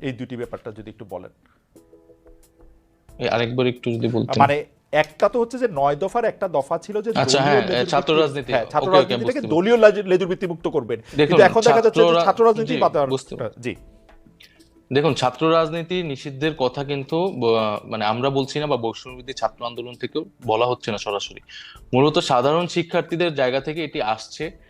এই দুটি ব্যাপারটা যদি একটু বলেন। আরেকবার একটু যদি বলতেন। মানে একটা তো হচ্ছে যে নয় দফার একটা দফা ছিল যে আচ্ছা, হ্যাঁ, ছাত্র রাজনীতি। হ্যাঁ, ছাত্র ওকে, ওকে, রাজনীতি থেকে দলীয় লেজু- লেজুর ভিত্তি মুক্ত করবেন। দেখুন, কিন্তু এখন দেখা যাচ্ছে ছাত্র রাজনীতি জি, দেখুন ছাত্র রাজনীতি নিষিদ্ধের কথা কিন্তু মানে আমরা বলছি না বা বৈষম্যবিধি ছাত্র আন্দোলন থেকেও বলা হচ্ছে না সরাসরি। মূলত সাধারণ শিক্ষার্থীদের জায়গা থেকে এটি আসছে।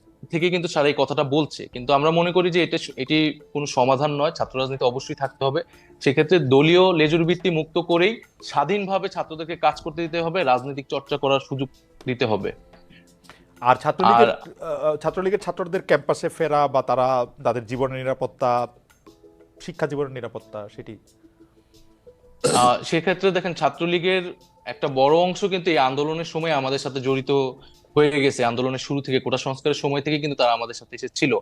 থেকে কিন্তু স্যার এই কথাটা বলছে। কিন্তু আমরা মনে করি যে এটা এটি কোনো সমাধান নয় ছাত্র রাজনীতি অবশ্যই থাকতে হবে। সেক্ষেত্রে দলীয় লেজুর ভিত্তি মুক্ত করেই স্বাধীনভাবে ছাত্রদেরকে কাজ করতে দিতে হবে রাজনৈতিক চর্চা করার সুযোগ দিতে হবে। আর ছাত্রলীগের ছাত্রলীগের ছাত্রদের ক্যাম্পাসে ফেরা বা তারা তাদের জীবনের নিরাপত্তা শিক্ষা জীবনের নিরাপত্তা সেটি? আহ, সেক্ষেত্রে দেখেন ছাত্রলীগের একটা বড় অংশ কিন্তু এই আন্দোলনের সময় আমাদের সাথে জড়িত হয়ে গেছে আন্দোলনের শুরু থেকে, কোটা সংস্কারের সময় থেকে কিন্তু তারা আমাদের সাথে এসেছিল।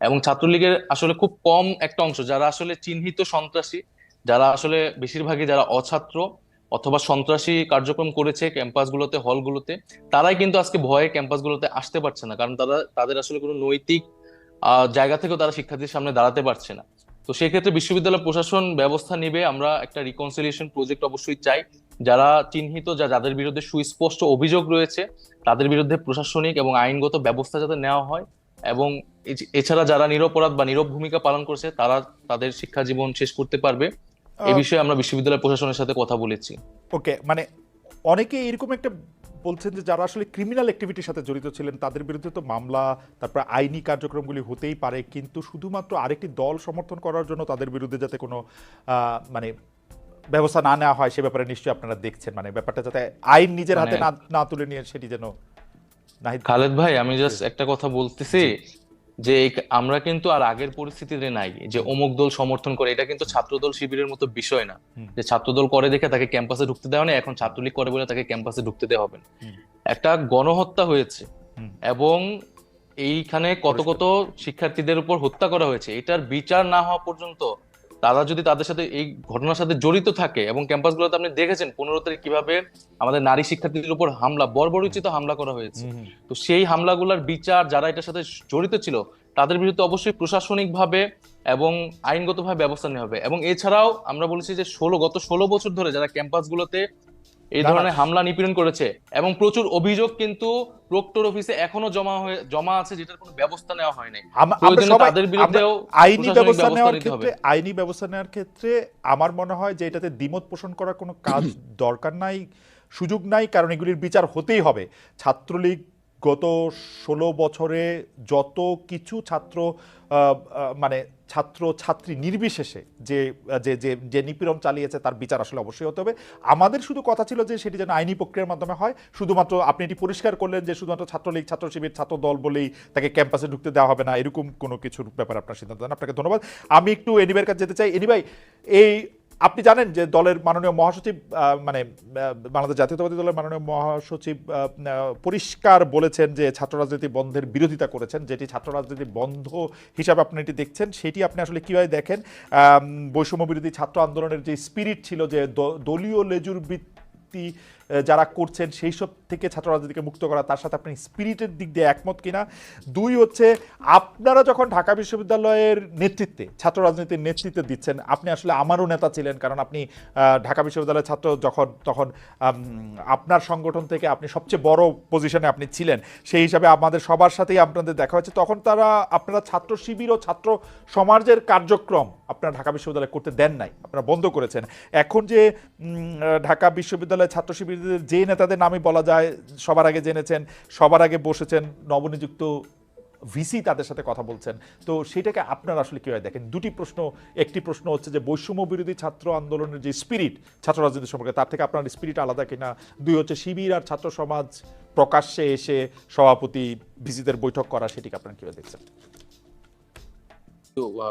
এবং ছাত্রলীগের আসলে খুব কম একটা অংশ, যারা আসলে চিহ্নিত সন্ত্রাসী, যারা আসলে বেশিরভাগই যারা অছাত্র অথবা সন্ত্রাসী কার্যক্রম করেছে ক্যাম্পাসগুলোতে, হলগুলোতে, তারাই কিন্তু আজকে ভয়ে ক্যাম্পাসগুলোতে আসতে পারছে না। কারণ তারা, তাদের আসলে কোনো নৈতিক জায়গা থেকেও তারা শিক্ষার্থীর সামনে দাঁড়াতে পারছে না। তো সেক্ষেত্রে বিশ্ববিদ্যালয় প্রশাসন ব্যবস্থা নিবে, আমরা একটা রিকনসিলিয়েশন প্রজেক্ট অবশ্যই চাই। যারা চিহ্নিত যা যাদের বিরুদ্ধে সুস্পষ্ট অভিযোগ রয়েছে তাদের বিরুদ্ধে প্রশাসনিক এবং আইনগত ব্যবস্থা যাতে নেওয়া হয় এবং এছাড়া যারা নিরপরাধ বা নীরব ভূমিকা পালন করছে তারা তাদের শিক্ষা জীবন শেষ করতে পারবে। এই বিষয়ে আমরা বিশ্ববিদ্যালয় প্রশাসনের সাথে কথা বলেছি। ওকে মানে অনেকে এরকম একটা বলছেন যে যারা আসলে ক্রিমিনাল অ্যাক্টিভিটির সাথে জড়িত ছিলেন তাদের বিরুদ্ধে তো মামলা তারপর আইনি কার্যক্রমগুলি হতেই পারে কিন্তু শুধুমাত্র আরেকটি দল সমর্থন করার জন্য তাদের বিরুদ্ধে যাতে কোনো আহ, মানে ব্যবস্থা না নেওয়া হয় সে ব্যাপারে নিশ্চয়ই আপনারা দেখছেন। মানে ব্যাপারটা যাতে আইন নিজের হাতে মানে- না না তুলে নিয়ে সেটি যেন খালেদ ভাই আমি জাস্ট একটা কথা বলতেছি যে আমরা কিন্তু আর আগের পরিস্থিতিতে নাই যে অমুক দল সমর্থন করে। এটা কিন্তু ছাত্রদল শিবিরের মতো বিষয় না। যে ছাত্রদল করে দেখে তাকে ক্যাম্পাসে ঢুকতে দেওয়া না এখন ছাত্রলীগ করে বলে তাকে ক্যাম্পাসে ঢুকতে দেওয়া হবে না। একটা গণহত্যা হয়েছে এবং এইখানে কত কত শিক্ষার্থীদের উপর হত্যা করা হয়েছে এটার বিচার না হওয়া পর্যন্ত তারা যদি তাদের সাথে এই ঘটনার সাথে জড়িত থাকে এবং ক্যাম্পাসগুলোতে আপনি দেখেছেন পনেরো তারিখ কীভাবে আমাদের নারী শিক্ষার্থীদের উপর হামলা বর্বরোচিত হামলা করা হয়েছে। তো সেই হামলাগুলোর বিচার যারা এটার সাথে জড়িত ছিল তাদের বিরুদ্ধে অবশ্যই প্রশাসনিকভাবে এবং আইনগতভাবে ব্যবস্থা নেওয়া হবে এবং এছাড়াও আমরা বলেছি যে ষোলো গত ষোলো বছর ধরে যারা ক্যাম্পাসগুলোতে এই। ধরনের হামলা নিপীড়ন করেছে এবং প্রচুর অভিযোগ কিন্তু প্রক্টর অফিসে এখনও জমা হয়ে জমা আছে যেটার কোনো ব্যবস্থা নেওয়া হয় সবাই তাদের বিরুদ্ধেও আইনি ব্যবস্থা নেওয়ার। ক্ষেত্রে আইনি ব্যবস্থা নেওয়ার ক্ষেত্রে আমার মনে হয় যে এটাতে দ্বিমত পোষণ করার কোনো কাজ দরকার নাই সুযোগ নাই কারণ এগুলির বিচার হতেই হবে ছাত্রলীগ গত ষোলো বছরে যত কিছু ছাত্র মানে ছাত্র, ছাত্রী নির্বিশেষে যে যে যে যে নিপীড়ন চালিয়েছে তার বিচার আসলে অবশ্যই হতে হবে। আমাদের শুধু কথা ছিল যে সেটি যেন আইনি প্রক্রিয়ার মাধ্যমে হয়। শুধুমাত্র আপনি এটি পরিষ্কার করলেন যে শুধুমাত্র ছাত্রলীগ ছাত্র শিবির ছাত্র দল বলেই তাকে ক্যাম্পাসে ঢুকতে দেওয়া হবে না। এরকম কোনো কিছুর ব্যাপারে আপনার সিদ্ধান্ত নেন। আপনাকে ধন্যবাদ। আমি একটু এনিবার কাছে যেতে চাই। এনিভাই এই আপনি জানেন যে দলের মাননীয় মহাসচিব মানে বাংলাদেশ জাতীয়তাবাদী দলের মাননীয় মহাসচিব পরিষ্কার বলেছেন যে ছাত্র রাজনীতি বন্ধের বিরোধিতা করেছেন, যেটি ছাত্র রাজনীতি বন্ধ হিসাবে আপনি এটি দেখছেন, সেটি আপনি আসলে কীভাবে দেখেন? বৈষম্য বিরোধী ছাত্র আন্দোলনের যে স্পিরিট ছিল যে দলীয় লেজুর ভিত্তি আহ, যারা করছেন সেই সব থেকে ছাত্র রাজনীতিকে মুক্ত করা তার সাথে আপনি স্পিরিটের দিক দিয়ে একমত কিনা? দুই হচ্ছে আপনারা যখন ঢাকা বিশ্ববিদ্যালয়ের নেতৃত্বে ছাত্র রাজনীতির নেতৃত্বে দিচ্ছেন আপনি আসলে আমারও নেতা ছিলেন কারণ আপনি ঢাকা বিশ্ববিদ্যালয়ের ছাত্র যখন তখন আপনার সংগঠন থেকে আপনি সবচেয়ে বড় পজিশনে আপনি ছিলেন। সেই হিসাবে আমাদের সবার সাথেই আপনাদের দেখা হয়েছে। তখন তারা আপনারা ছাত্র শিবির ও ছাত্র সমাজের কার্যক্রম আপনারা ঢাকা বিশ্ববিদ্যালয়ে করতে দেন নাই আপনারা বন্ধ করেছেন। এখন যে ঢাকা ঢাকা বিশ্ববিদ্যালয়ের ছাত্র শিবির বিরোধীদের যে নেতাদের নামই বলা যায় সবার আগে জেনেছেন সবার আগে বসেছেন নবনিযুক্ত ভিসি তাদের সাথে কথা বলছেন। তো সেটাকে আপনারা আসলে কীভাবে দেখেন? দুটি প্রশ্ন একটি প্রশ্ন হচ্ছে যে বৈষম্য বিরোধী ছাত্র আন্দোলনের যে স্পিরিট ছাত্র রাজনীতি সম্পর্কে তার থেকে আপনার স্পিরিট আলাদা কিনা? দুই হচ্ছে শিবির আর ছাত্র সমাজ প্রকাশ্যে এসে সভাপতি ভিসিদের বৈঠক করা সেটিকে আপনারা কীভাবে দেখছেন?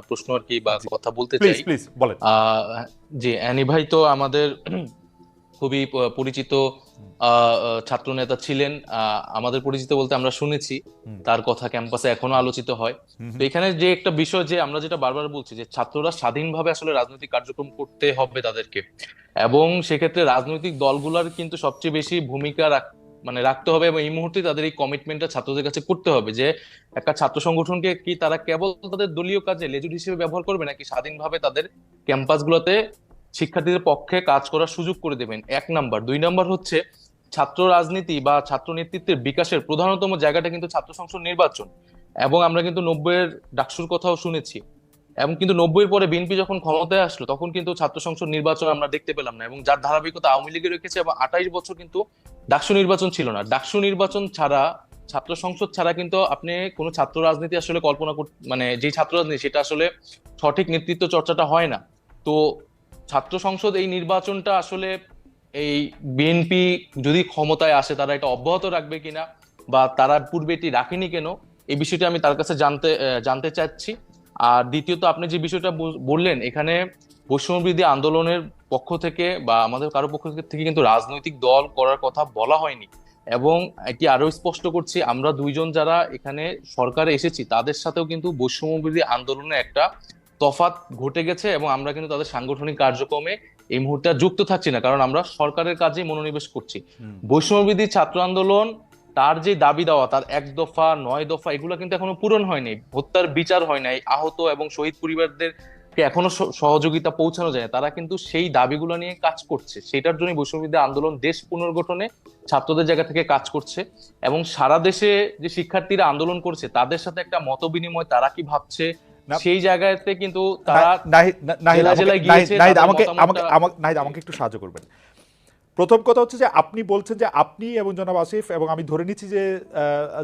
প্রশ্ন আর কি বা কথা বলতে চাই। প্লিজ বলেন। অ্যানি ভাই তো আমাদের খুবই পরিচিত আহ, আহ, ছাত্র নেতা ছিলেন। আহ, আমাদের পরিচিত বলতে আমরা শুনেছি। তার কথা ক্যাম্পাসে এখনও আলোচিত হয়। তো এখানে যে একটা বিষয় যে আমরা যেটা বারবার বলছি যে ছাত্ররা স্বাধীনভাবে আসলে রাজনৈতিক কার্যক্রম করতে হবে তাদেরকে। এবং সেক্ষেত্রে রাজনৈতিক দলগুলোর কিন্তু সবচেয়ে বেশি ভূমিকা রাখ- মানে রাখতে হবে এবং এই মুহূর্তে তাদের এই কমিটমেন্টটা ছাত্রদের কাছে করতে হবে যে একটা ছাত্র সংগঠনকে কি তারা কেবল তাদের দলীয় কাজে লেজুর হিসেবে ব্যবহার করবে নাকি স্বাধীনভাবে তাদের ক্যাম্পাসগুলোতে শিক্ষার্থীদের পক্ষে কাজ করার সুযোগ করে দেবেন। এক নাম্বার। দুই নাম্বার হচ্ছে, ছাত্র রাজনীতি বা ছাত্র নেতৃত্বের বিকাশের প্রধানতম জায়গাটা কিন্তু ছাত্র সংসদ নির্বাচন। এবং আমরা কিন্তু নব্বইয়ের ডাকসুর কথাও শুনেছি। এবং কিন্তু নব্বইয়ের পরে বিএনপি যখন ক্ষমতায় আসলো, তখন কিন্তু ছাত্র সংসদ নির্বাচন আমরা দেখতে পেলাম না। এবং যার ধারাবাহিকতা আওয়ামী লীগে রেখেছে এবং আঠাইশ বছর কিন্তু ডাকসু নির্বাচন ছিল না। ডাকসু নির্বাচন ছাড়া, ছাত্র সংসদ ছাড়া কিন্তু আপনি কোনো ছাত্র রাজনীতি আসলে কল্পনা মানে যে ছাত্র রাজনীতি, সেটা আসলে সঠিক নেতৃত্ব চর্চাটা হয় না। তো ছাত্র সংসদ এই নির্বাচনটা আসলে এই বিএনপি যদি ক্ষমতায় আসে, তারা এটা অব্যাহত রাখবে কিনা বা তারা পূর্বে এটি রাখেনি কেন, এই বিষয়টি আমি তার কাছে জানতে জানতে চাচ্ছি। আর দ্বিতীয়ত, আপনি যে বিষয়টা বল- বললেন, এখানে বৈষম্যবিধি আন্দোলনের পক্ষ থেকে বা আমাদের কারও পক্ষ থেকে কিন্তু রাজনৈতিক দল করার কথা বলা হয়নি। এবং এটি আরও স্পষ্ট করছি, আমরা দুইজন যারা এখানে সরকারে এসেছি, তাদের সাথেও কিন্তু বৈষম্যবিধি আন্দোলনে একটা তফাৎ ঘটে গেছে এবং আমরা কিন্তু তাদের সাংগঠনিক কার্যক্রমে এই মুহূর্তে যুক্ত থাকছি না কারণ আমরা সরকারের কাজে মনোনিবেশ করছি। বৈষম্যবিধি ছাত্র আন্দোলন তার যে দাবি দেওয়া তার এক দফা নয় দফা এগুলো কিন্তু এখনও পূরণ হয়নি হত্যার বিচার হয় নাই আহত এবং শহীদ পরিবারদেরকে এখনও সহযোগিতা পৌঁছানো যায় না। তারা কিন্তু সেই দাবিগুলো নিয়ে কাজ করছে সেটার জন্য বৈষম্যবিধি আন্দোলন দেশ পুনর্গঠনে ছাত্রদের জায়গা থেকে কাজ করছে এবং সারা দেশে যে শিক্ষার্থীরা আন্দোলন করছে তাদের সাথে একটা মত বিনিময় তারা কি ভাবছে সেই জায়গাতে কিন্তু তারা আমাকে- একটু সাহায্য করবেন। প্রথম কথা হচ্ছে যে আপনি বলছেন যে আপনি এবং জনাব আসিফ এবং আমি ধরে নিচ্ছি যে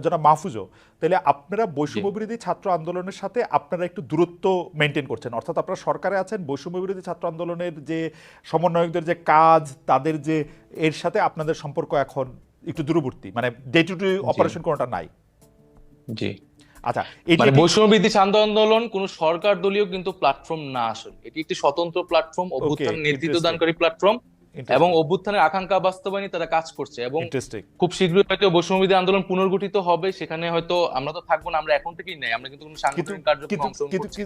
জনাব মাহফুজও তাহলে আপনারা বৈষম্য বিরোধী ছাত্র আন্দোলনের সাথে আপনারা একটু দূরত্ব মেনটেন করছেন। অর্থাৎ আপনারা সরকারে আছেন বৈষম্য বিরোধী ছাত্র আন্দোলনের যে সমন্বয়কদের যে কাজ তাদের যে এর সাথে আপনাদের সম্পর্ক এখন একটু দূরবর্তী মানে ডে টু ডে অপারেশন কোনোটা নাই। জি। আচ্ছা মানে বৈষম্য ছাত্র আন্দোলন কোন সরকার দলীয় কিন্তু প্ল্যাটফর্ম না আসলে। এটি একটি স্বতন্ত্র প্ল্যাটফর্ম অভ্যুত্থান নেতৃত্ব দানকারী প্ল্যাটফর্ম এবং অভ্যুত্থানের আকাঙ্ক্ষা বাস্তবায়নে তারা কাজ করছে এবং খুব শীঘ্রই হয়তো বৈষম্য বিরোধী আন্দোলন পুনর্গঠিত হবে সেখানে হয়তো আমরা তো থাকব না আমরা এখন থেকেই নেই আমরা কিন্তু কোনো সাংগঠনিক কার্যক্রম অংশগ্রহণ করছি।